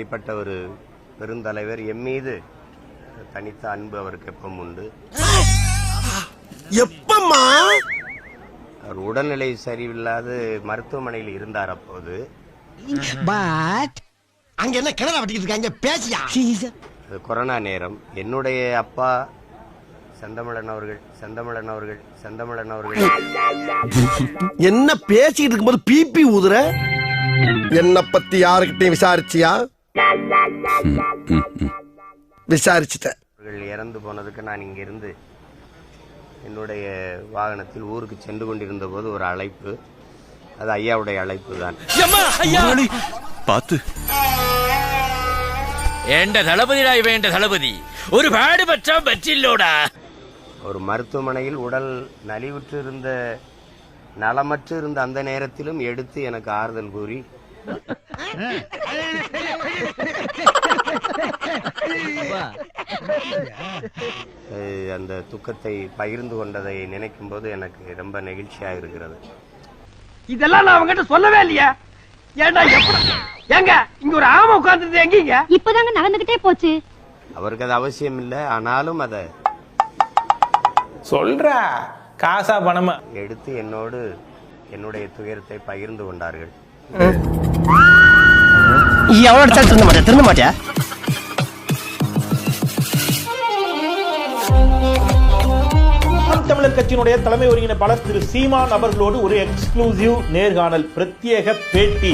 இப்படிப்பட்ட ஒரு பெருந்தலைவர் எம் மீது தனித்த அன்பு அவருக்கு எப்பவும் உண்டு. எப்பம்மா? அவர் உடல்நிலை சரியில்லாது மருத்துவமனையில் இருந்தார் அப்போது. பட் அங்க என்ன கிணறு வட்டிக்கிட்டு இருக்காங்க? பேசியா? அது கொரோனா நேரம். என்னுடைய அப்பா செந்தமிழன் அவர்கள் செந்தமிழன் அவர்கள் செந்தமிழன் அவர்கள். என்ன பேசிக்கிட்டு இருக்கும்போது பிபி ஊதுற? என்ன பத்தி யாருக்கிட்டையும் விசாரிச்சியா? விசாரிச்சுட்டேன். இறந்து போனதுக்கு நான் இங்க இருந்து என்னுடைய வாகனத்தில் ஊருக்கு சென்று கொண்டிருந்த போது ஒரு அழைப்பு. அது ஐயாவுடைய அழைப்பு தான் பார்த்து. ஏண்ட ராய் வேண்ட தளபதி. ஒரு பாடுபற்றா பற்றில்லோடா. ஒரு மருத்துவமனையில் உடல் நலிவுற்று இருந்த நலமற்று இருந்த அந்த நேரத்திலும் எடுத்து எனக்கு ஆறுதல் கூறி அந்த துக்கத்தை பகிர்ந்து கொண்டதை நினைக்கும் போது எனக்கு ரொம்ப நெகிழ்ச்சியாக இருக்கிறது. இதெல்லாம் நான் அவங்ககிட்ட சொல்லவே இல்லையா. ஏன்டா எப்படி? ஏங்க இங்க ஒரு ஆமை உட்கார்ந்துருது எங்கீங்க இப்பதாங்க நடந்துகிட்டே போச்சு. அவருக்கு அது அவசியம் இல்லை ஆனாலும் அதை சொல்றா? காசா பணமா? எடுத்து என்னோடு என்னுடைய துயரத்தை பகிர்ந்து கொண்டார்கள். எவ்வளவு திருந்த மாட்டியா திருந்த மாட்டியா நாம் தமிழர் கட்சியினுடைய தலைமை ஒருங்கிணைப்பாளர் திரு சீமான் அவர்களோடு ஒரு எக்ஸ்க்ளூசிவ் நேர்காணல் பிரத்யேக பேட்டி.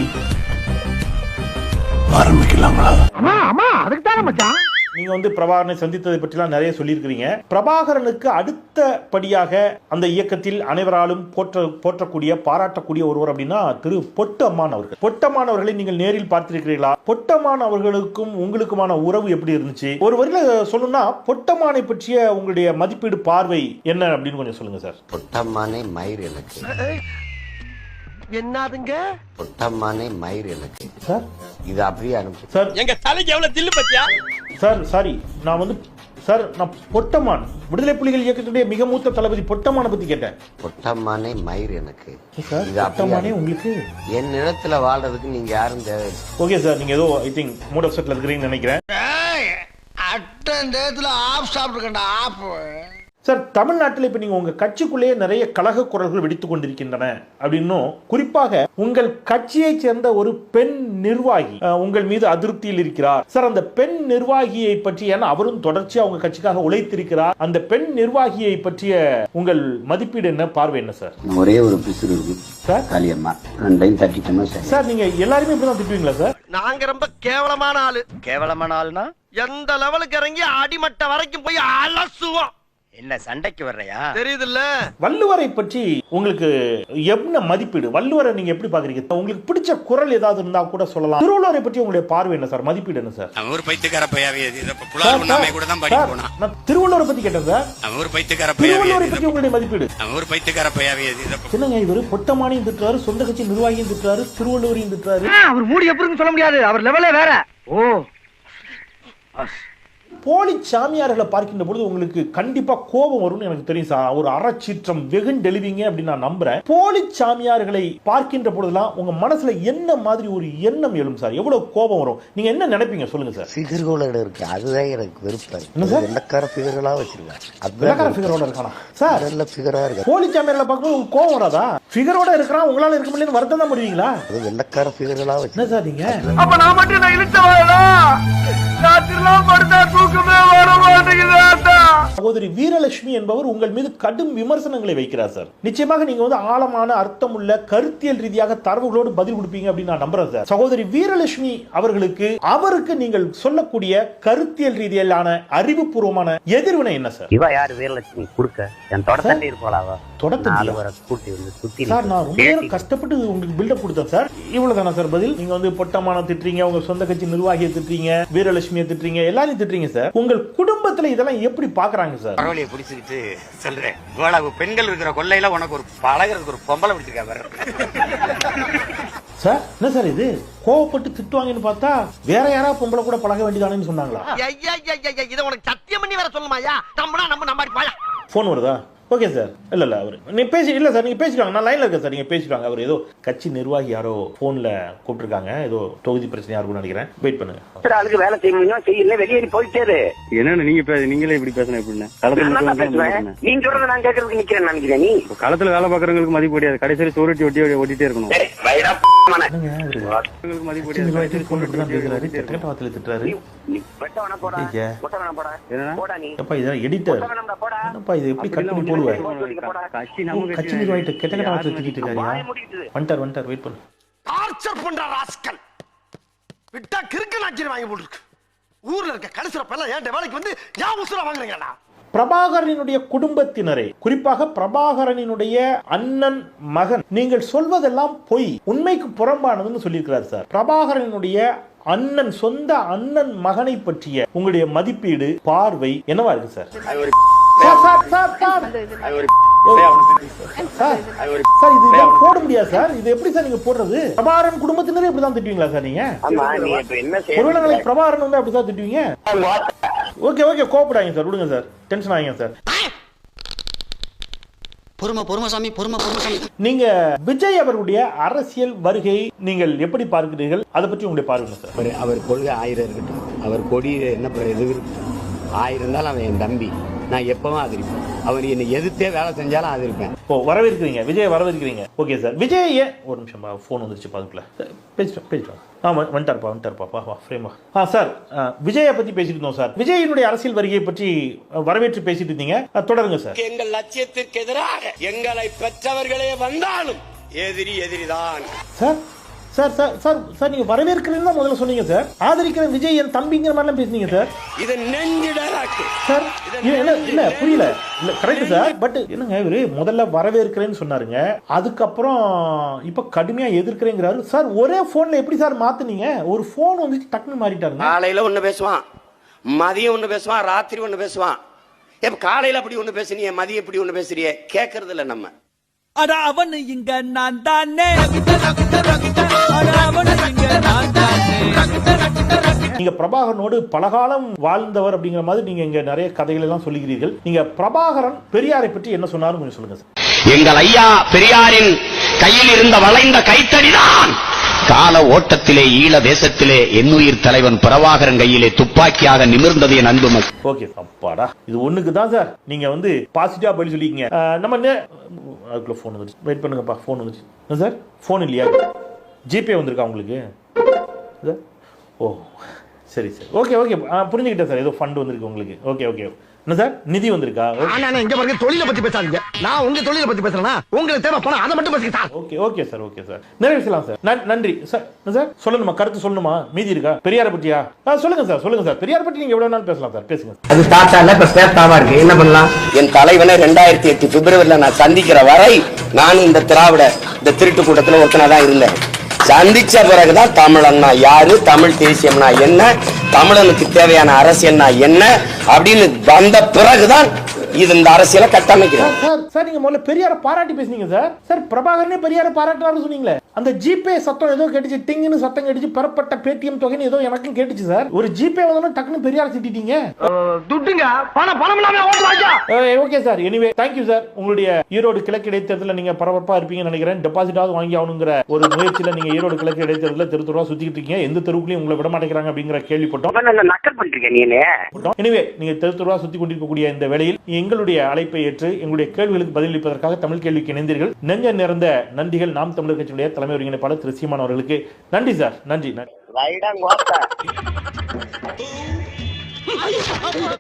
நீங்க வந்து பிரபாகரனை சந்தித்ததை பற்றிலாம் நிறைய சொல்லியிருக்கிறீங்க. பிரபாகரனுக்கு அடுத்த படியாக அந்த இயக்கத்தில் அனைவராலும் போற்ற போற்றக்கூடிய பாராட்டக்கூடிய ஒருவர் அப்படின்னா திரு பொட்டம்மான் அவர்கள். பொட்டம்மான் அவர்களை நீங்கள் நேரில் பார்த்திருக்கிறீர்களா? பொட்டம்மான் அவர்களுக்கும் உங்களுக்குமான உறவு எப்படி இருந்துச்சு? ஒரு வரியில சொல்லணும்னா பொட்டம்மானை பற்றிய உங்களுடைய மதிப்பீடு பார்வை என்ன அப்படின்னு கொஞ்சம் சொல்லுங்க சார். பொட்டம்மானே மயிர் எனக்கு என்னதுங்க? பொட்டம்மானே மயிர் எனக்கு சார்? இது அப்படியே அனுப்பி சார். எங்க தலைக்கு எவ்வளவு தில்லு பத்தியா? சார் சாரி நான் வந்து சார் நான் பொட்டம்மான் விடுதலை புலிகள் இயக்கத்துடைய மிக மூத்த தளபதி பொட்டம்மானை பத்தி கேட்டேன். பொட்டம்மானே மயிர் எனக்கு. அப்படியே? உங்களுக்கு? என் நிலத்துல வாழ்றதுக்கு நீங்க யாரும் தேவை ஓகே சார் நீங்க ஏதோ ஐ திங்க் மூட் ஆஃப் செட்ல இருக்கிறீங்கன்னு நினைக்கிறேன். அட்டன் நேரத்துல ஆஃப் சாப்பிட்டுருக்கேன்டா ஆஃப் சார் தமிழ்நாட்டில் இப்ப நீங்க உங்க கட்சிக்குள்ளேயே நிறைய கழக குரல்கள் வெடித்துக் கொண்டிருக்கின்றன அப்படின்னும் குறிப்பாக உங்கள் கட்சியைச் சேர்ந்த ஒரு பெண் நிர்வாகி உங்கள் மீது அதிருப்தியில் இருக்கிறார். சார் அந்த பெண் நிர்வாகியை பற்றி ஏன்னா அவரும் தொடர்ச்சியா உங்க கட்சிக்காக உழைத்திருக்கிறார். அந்த பெண் நிர்வாகியை பற்றிய உங்கள் மதிப்பீடு என்ன? பார்வை என்ன சார்? ஒரே ஒரு பிசுறு இருக்கு. சார்? காளியம்மா. ரெண்டையும் தட்டிட்டோம்னா சரி? சார் நீங்க எல்லாருமே இப்படிதான் திட்டுவீங்களா சார்? நாங்க ரொம்ப கேவலமான ஆளு. கேவலமான ஆளுனா? எந்த லெவலுக்கு இறங்கி அடிமட்ட வரைக்கும் போய் அலசுவோம். என்ன சண்டைக்கு வர்றையா? தெரியுதுல்ல? வள்ளுவரை பற்றி உங்களுக்கு என்ன மதிப்பீடு? வள்ளுவரை நீங்க எப்படி பாக்குறீங்க உங்களுக்கு பிடிச்ச குரல் ஏதாவது இருந்தா கூட சொல்லலாம். திருவள்ளுவரை பற்றி உங்களுடைய பார்வை என்ன சார்? மதிப்பீடு என்ன சார்? அவன் ஒரு பைத்தியக்கார பையாவே. கூட தான் படிக்க போனான். நான் திருவள்ளுவரை பத்தி கேட்டேன் சார். அவன் ஒரு பைத்தியக்கார பையாவே. திருவள்ளுவரை பற்றி உங்களுடைய மதிப்பீடு? அவன் ஒரு பைத்தியக்கார பையாவே. என்னங்க இவரு பொட்டமானியும் திட்டுறாரு சொந்த கட்சி நிர்வாகியும் திட்டுறாரு திருவள்ளுவரையும் திட்டுறாரு. அவர் மூடி எப்படின்னு சொல்ல முடியாது. அவர் லெவலே வேற. ஓ. போலி சாமியார்களை பார்க்கின்ற பொழுது உங்களுக்கு கண்டிப்பா கோபம் வரும்னு எனக்கு தெரியும் சார். ஒரு அறச்சீற்றம் வெகுண்டெளிவிங்க அப்படின்னு நான் நம்புறேன். போலி சாமியார்களை பார்க்கின்ற பொழுதுலாம் உங்க மனசுல என்ன மாதிரி ஒரு எண்ணம் எழும் சார்? எவ்வளவு கோபம் வரும்? நீங்க என்ன நினைப்பீங்க? சொல்லுங்க சார். ஃபிகர்களோட இருக்கு. அதுதான் எனக்கு விருப்பம் என்ன சார்? வெள்ளக்கார ஃபிகர்களா வச்சிருக்கேன். அதுதான் ஃபிகரோட இருக்கானா? சார் நல்ல ஃபிகரா இருக்கு போலி சாமியார்களை பார்க்கும்போது உங்களுக்கு கோபம் வராதா? ஃபிகரோட இருக்கிறான் உங்களால இருக்க முடியலன்னு வருத்தம் தான் பண்ணுவீங்களா அது வெள்ளக்கார ஃபிகர்களா வச்சு என்ன சார் நீங்க? அப்ப நான் மட்டும் நான் இழுத்த வரடா ராத்திரிலாம் படுத்தா தூக்கமே வர மாட்டேங்குது சகோதரி வீரலட்சுமி என்பவர் உங்கள் மீது கடும் விமர்சனங்களை வைக்கிறார் சார். நிச்சயமாக நீங்க வந்து ஆழமான அர்த்தமுள்ள கருத்தியல் ரீதியாக தரவுகளோடு பதில் கொடுப்பீங்க அப்படின்னு நான் நம்புறேன் சார். சகோதரி வீரலட்சுமி அவர்களுக்கு அவருக்கு நீங்கள் சொல்லக்கூடிய கருத்தியல் ரீதியிலான அறிவுபூர்வமான எதிர்வினை என்ன சார்? இவ யாரு வீரலட்சுமி? குடுக்க. என் தொடர்ந்து இருப்பாளாவா தொடர்ந்து சார் நான் ரொம்ப நேரம் கஷ்டப்பட்டு உங்களுக்கு பில்டப் கொடுத்தேன் சார். இவ்வளவுதானா சார் பதில்? நீங்க வந்து பொட்டமான திட்டுறீங்க உங்க சொந்த கட்சி நிர்வாகியை திட்டுறீங்க வீரலட்சுமியை திட்டுறீங்க எல்லாரையும் திட்டுறீங்க சார். உங்கள் குடும்பத்துல இதெல்லாம் எப்படி பாக்குறாங்க சார்? பரவலியை பிடிச்சிக்கிட்டு சொல்றேன். இவ்வளவு பெண்கள் இருக்கிற கொள்ளையில உனக்கு ஒரு பழகிறதுக்கு ஒரு பொம்பளை பிடிச்சிருக்கா பாரு. சார் என்ன சார் இது? கோவப்பட்டு திட்டுவாங்கன்னு பார்த்தா வேற யாராவது பொம்பளை கூட பழக வேண்டியதானேன்னு சொன்னாங்களா? இதை உனக்கு சத்தியம் பண்ணி வேற சொல்லுமாயா நம்மனா நம்ம நம்பாடி ஃபோன் வருதா ஓகே சார் இல்ல இல்ல அவர். நீ பேசி இல்ல சார் நீங்க பேசிடுவாங்க நான் லைன்ல இருக்கேன் சார் நீங்க பேசிடுவாங்க அவர் ஏதோ கட்சி நிர்வாகி யாரோ போன்ல கூப்பிட்டுருக்காங்க. ஏதோ தொகுதி பிரச்சனையா இருக்கும்னு நினைக்கிறேன். வெயிட் பண்ணுங்க. ஆளுக்கு வேலை செய்ய முடியும் செய்யல வெளியேறி போயிட்டே. என்னன்னு நீங்க பே- நீங்களே இப்படி பேசணும் எப்படின்னு களத்துல நீங்க சொல்றத நான் கேட்கறதுக்கு நிக்கிறேன் நினைக்கிறேன் நீ? களத்துல வேலை பாக்குறவங்களுக்கு மதிப்பு கிடையாது கடைசியில் சோறுட்டி ஒட்டி ஒட்டி- ஒட்டிட்டே இருக்கணும். வெட்ட கிறுக்கு நாச்சிரி வாங்கி போட்டுருக்கு. ஊர்ல இருக்க கடைசிறப்ப எல்லாம் ஏன் வேலைக்கு வந்து ஏன் உசுர வாங்குறீங்கடா? பிரபாகரனுடைய குடும்பத்தினரே குறிப்பாக பிரபாகரனினுடைய அண்ணன் மகன் நீங்கள் சொல்வதெல்லாம் பொய் உண்மைக்கு புறம்பானதுன்னு சொல்லியிருக்கிறார் சார். பிரபாகரனுடைய அண்ணன் சொந்த அண்ணன் மகனை பற்றிய உங்களுடைய மதிப்பீடு பார்வை என்னவா இருக்கு சார்? இது போட முடியாது சார். இது எப்படி சார் நீங்க போடுறது? பிரபாகரன் குடும்பத்தினரே இப்படிதான் திட்டுவீங்களா சார் நீங்க? ஒருவேளை பிரபாகரன் வந்து அப்படிதான் திட்டுவீங்க? ஓகே ஓகே கோபப்படாதீங்க சார். விடுங்க சார். டென்ஷன் ஆகிங்க சார். பொறுமை பொறுமை சாமி பொறுமை பொறுமை சாமி. நீங்க விஜய் அவர்களுடைய அரசியல் வருகை நீங்கள் எப்படி பார்க்கிறீர்கள்? அதை பற்றி உங்களுடைய பார்வை சார். அவர் கொள்கை ஆயிரம் இருக்கட்டும். அவர் கொடி என்ன இது இருந்தாலும் அவன் என் தம்பி. நான் எப்பவும் ஆதரிப்பேன். அவர் என்னை எதிர்த்தே வேலை செஞ்சாலும் ஆதரிப்பேன். ஓ வரவேற்கிறீங்க. விஜய் வரவேற்கிறீங்க. Okay sir. விஜய் ஏன் ஒரு நிமிஷம் ஃபோன் வந்துருச்சு பாதுக்குள்ள பேசிட்டோம் பேசிட்டோம். ஆ வந்துட்டாருப்பா வந்துட்டாருப்பா வா ஃப்ரேம் வா ஆ சார் விஜயை பற்றி பேசிட்டு இருந்தோம் சார். விஜயினுடைய அரசியல் வருகையை பற்றி வரவேற்று பேசிட்டு இருந்தீங்க. தொடருங்க சார். எங்கள் லட்சியத்திற்கு எதிராக எங்களை பெற்றவர்களே வந்தாலும் எதிரி எதிரிதான். Sir sir sir sir sir நீங்க வரவேற்கிறேன்னு தான் முதல்ல சொன்னீங்க சார். ஆதரிக்கிற விஜய் என் தம்பிங்கிற மாதிரிலாம் பேசுனீங்க சார். இது நெஞ்சிடராக்கு சார் இது என்ன இல்ல புரியல. இல்ல கரெக்ட் சார். பட் என்னங்க இவரு? முதல்ல வரவேற்கிறேன்னு சொன்னாருங்க. அதுக்கப்புறம் இப்ப கடுமையா எதிர்க்கிறேங்கிறாரு. சார் ஒரே போன்ல எப்படி சார் மாத்துனீங்க? ஒரு போன் வந்துச்சு டக்குன்னு மாறிட்டாருங்க. காலையில ஒண்ணு பேசுவான். மதியம் ஒண்ணு பேசுவான். ராத்திரி ஒண்ணு பேசுவான். இப்ப காலையில அப்படி ஒண்ணு பேசுனியே? மதியம் இப்படி ஒண்ணு பேசுறியே? கேக்குறது இல்ல நம்ம. அட அவனு இங்க நான் தானே. நீங்க பிரபாகரனோடு பலகாலம் வாழ்ந்தவர் அப்படிங்கிற மாதிரி நீங்க இங்க நிறைய கதைகள் எல்லாம் சொல்லுகிறீர்கள். நீங்க பிரபாகரன் பெரியாரை பற்றி என்ன சொன்னாரும் கொஞ்சம் சொல்லுங்க சார். எங்கள் ஐயா பெரியாரின் கையில் இருந்த வளைந்த கைத்தடிதான். கால ஓட்டத்திலே ஈழ தேசத்திலே என்னுயிர் தலைவன் பிரபாகரன் கையிலே துப்பாக்கியாக நிமிர்ந்தது என் அன்பு மக்கள் ஓகே அப்பாடா. இது ஒண்ணுக்கு தான் சார். நீங்க வந்து பாசிட்டிவா பதில் சொல்லிக்கீங்க நம்ம நே- அதுக்குள்ள ஃபோன் வந்துச்சு வெயிட் பண்ணுங்கப்பா ஃபோன் வந்துச்சு என்ன சார்? ஃபோன் இல்லையா? ஜிபே வந்திருக்கா உங்களுக்கு? சார் ஓ சரி சார். ஓகே ஓகே புரிஞ்சுக்கிட்டேன் சார். ஏதோ ஃபண்ட் வந்திருக்கு உங்களுக்கு. ஓகே ஓகே என்ன சார்? நிதி வந்திருக்கா? ஆனா நான் இங்க பாருங்க தொழிலை பத்தி பேசாதீங்க. நான் உங்க தொழிலை பத்தி பேசுறேன்னா உங்களுக்கு தேவை பணம். அதை மட்டும் பேசிக்கிட்டா okay okay sir okay sir. நிறைவேற்றலாம் sir. நன்- நன்றி. சார் என்ன சார்? சொல்லணுமா? கருத்து சொல்லணுமா? மீதி இருக்கா? பெரியாரை பற்றியா ஆ சொல்லுங்க சார் சொல்லுங்க சார். பெரியார் பற்றி நீங்க எவ்வளவு நாள் பேசலாம் சார். பேசுங்க. அது தாத்தா இல்ல இப்ப பேத்தாவா இருக்கு. என்ன பண்ணலாம்? என் தலைவனை ரெண்டாயிரத்தி எட்டு பிப்ரவரியில நான் சந்திக்கிற வரை நான் இந்த திராவிட இந்த திருட்டு கூட்டத்துல ஒருத்தனா தான் இருந்தேன். சந்திச்ச பிறகுதான் தமிழன்னா யாரு? தமிழ் தேசியம்னா என்ன? தமிழனுக்கு தேவையான அரசியல்னா என்ன? அப்படின்னு வந்த பிறகுதான் இது இந்த அரசியலை கட்டமைக்கிறேன் சார் சார் நீங்க முதல்ல பெரியார பாராட்டி பேசுனீங்க சார். சார் பிரபாகரனே பெரியாரை பாராட்டுறாரு சொன்னீங்களே. அந்த ஜிபே சத்தம் ஏதோ கேட்டுச்சு டிங்குன்னு சத்தம் கேட்டுச்சு பெறப்பட்ட பேடிஎம் தொகைன்னு ஏதோ எனக்கும் கேட்டுச்சு சார். ஒரு ஜிபே வந்தோன்னு டக்குன்னு பெரியார் திட்டிட்டீங்க. துட்டுங்க. பணம் பணம் okay sir anyway thank you sir உங்களுடைய ஈரோடு கிழக்கு இடைத்தேர்தலில் நீங்க பரபரப்பா இருப்பீங்கன்னு நினைக்கிறேன். டெபாசிட்டாவது வாங்கி ஆகணுங்கிற ஒரு முயற்சியில நீங்க ஈரோடு கிழக்கு இடைத்தேர்தலில் தெரு தெருவா சுத்திக்கிட்டு இருக்கீங்க. எந்த தெருவுக்குலையும் உங்களை விட மாட்டேங்கிறாங்க அப்படிங்கிற கேள்விப்பட்டோம்? எனவே நீங்க தெரு தெருவா சுத்தி கொண்டிருக்கக்கூடிய இந்த வேளையில் எங்களுடைய அழைப்பை ஏற்று எங்களுடைய கேள்விகளுக்கு பதிலளிப்பதற்காக தமிழ் கேள்விக்கு இணைந்தீர்கள். நெஞ்ச நிறைந்த நன்றிகள். நாம் தமிழர் கட்சியுடைய தலைமை ஒருங்கிணைப்பாளர் திரு சீமான் அவர்களுக்கு நன்றி சார். நன்றி நன்றி.